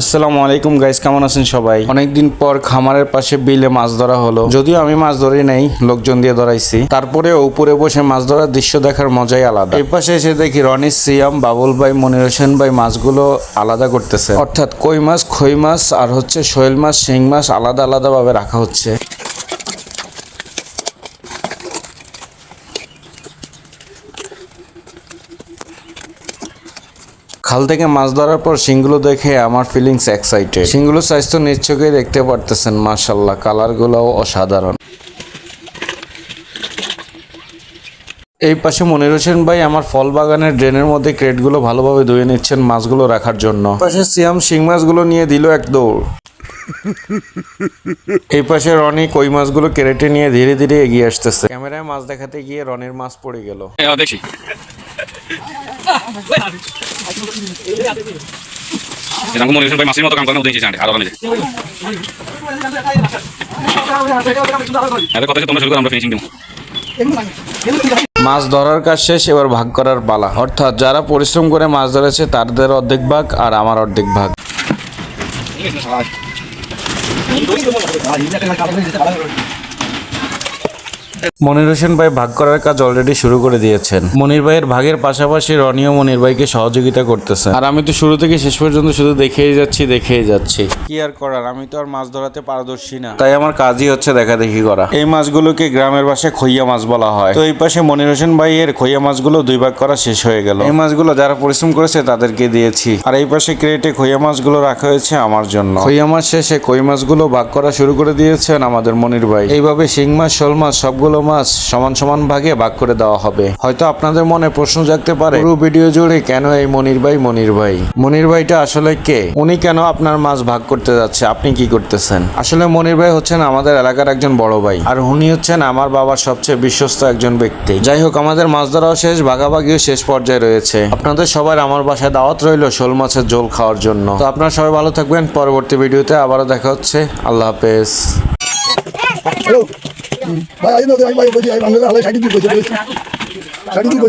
আসসালামু আলাইকুম গাইস কেমন আছেন সবাই? অনেকদিন পর খামারের পাশে বিলে মাছ ধরা হলো। যদিও আমি মাছ ধরি নাই, লোকজন দিয়ে ধরাইছি। তারপরে উপরে বসে মাছ ধরার দৃশ্য দেখার মজাই আলাদা। এই পাশে এসে দেখি রনি সিয়াম, বাবুল ভাই, মনির হোসেন ভাই মাছগুলো আলাদা করতেছে। অর্থাৎ কই মাছ, খই মাছ, আর হচ্ছে শৈল মাছ, শিং মাছ আলাদা আলাদা ভাবে রাখা হচ্ছে। খাল থেকে মাছ ধরার পর শিংগুলো দেখে আমার ফিলিংস এক্সাইটেড শিংগুলো তো নিশ্চয়ই দেখতে পারতেছেন মার্শাল্লাহ কালারগুলোও অসাধারণ। এই পাশে মনির হোসেন ভাই আমার ফল বাগানের ড্রেনের মধ্যে ক্রেটগুলো ভালোভাবে ধুয়ে নিচ্ছেন মাছগুলো রাখার জন্য। পাশে সিয়াম শিং মাছগুলো নিয়ে দিল এক দৌড়। এই পাশে রনি কই মাছগুলো কেরেটে নিয়ে ধীরে ধীরে এগিয়ে আসতেছে। ক্যামেরায় মাছ দেখাতে গিয়ে রনির মাছ পড়ে গেল। Ja, দেখি। এরকম মনে ভাই মাসির মতো কাম করেন আরও অনেক এবার কথা তোমরা শুরু করো আমরা ফিনিশিং দিব মাছ ধরার কাজ শেষ এবার ভাগ করার পালা অর্থাৎ যারা পরিশ্রম করে মাছ ধরেছে তাদের অর্ধেক ভাগ আর আমার অর্ধেক ভাগ মনির হোসেন ভাই ভাগ করার কাজ অলরেডি শুরু করে দিয়েছেন। মনির ভাইয়ের ভাগের পাশাপাশি রনিও মনির ভাইকে সহযোগিতা করতেছে। আর আমি তো শুরু থেকে শেষ পর্যন্ত শুধু দেখেই যাচ্ছি দেখেই যাচ্ছি। কি আর করার? আমি তো আর মাছ ধরাতে পারদর্শী না। তাই আমার কাজই হচ্ছে দেখা দেখি করা। এই মাছগুলোকে গ্রামের ভাষায় খইয়া মাছ বলা হয়। তো এই পাশে মনির হোসেন ভাইয়ের খইয়া মাছগুলো দুই ভাগ করা শেষ হয়ে গেল। এই মাছগুলো যারা পরিশ্রম করেছে তাদেরকে দিয়েছি। আর এই পাশে ক্রেটে খইয়া মাছগুলো রাখা হয়েছে আমার জন্য। খইয়া মাছ শেষে কই মাছগুলো ভাগ করা শুরু করে দিয়েছেন আমাদের মনির ভাই। এইভাবে শিং মাছ শোল মাছ সবগুলো মাছ সমান সমান ভাগে ভাগ করে দেওয়া হবে। হয়তো আপনাদের মনে প্রশ্ন জাগতে পারে, পুরো ভিডিও জুড়ে কেন এই মনির ভাই মনির ভাই? মনির ভাইটা আসলে কে? উনি কেন আপনার মাছ ভাগ করতে যাচ্ছে? আপনি কি করতেছেন? আসলে মনির ভাই হচ্ছেন আমাদের এলাকার একজন বড় ভাই, আর উনি হচ্ছেন আমার বাবার সবচেয়ে বিশ্বস্ত একজন ব্যক্তি। যাই হোক, আমাদের মাছ ধরাও শেষ, ভাগাভাগিও শেষ পর্যায়ে রয়েছে। আপনাদের সবার আমার বাসায় দাওয়াত রইল শোল মাছের ঝোল খাওয়ার জন্য। তো আপনারা সবাই ভালো থাকবেন, পরবর্তী ভিডিওতে আবারও দেখা হচ্ছে। আল্লাহ হাফেজ। ভাই আই না ভাই ভাই বলছি আমি বাংলা আলাই ষাটি দূর করছি ষাটি দূর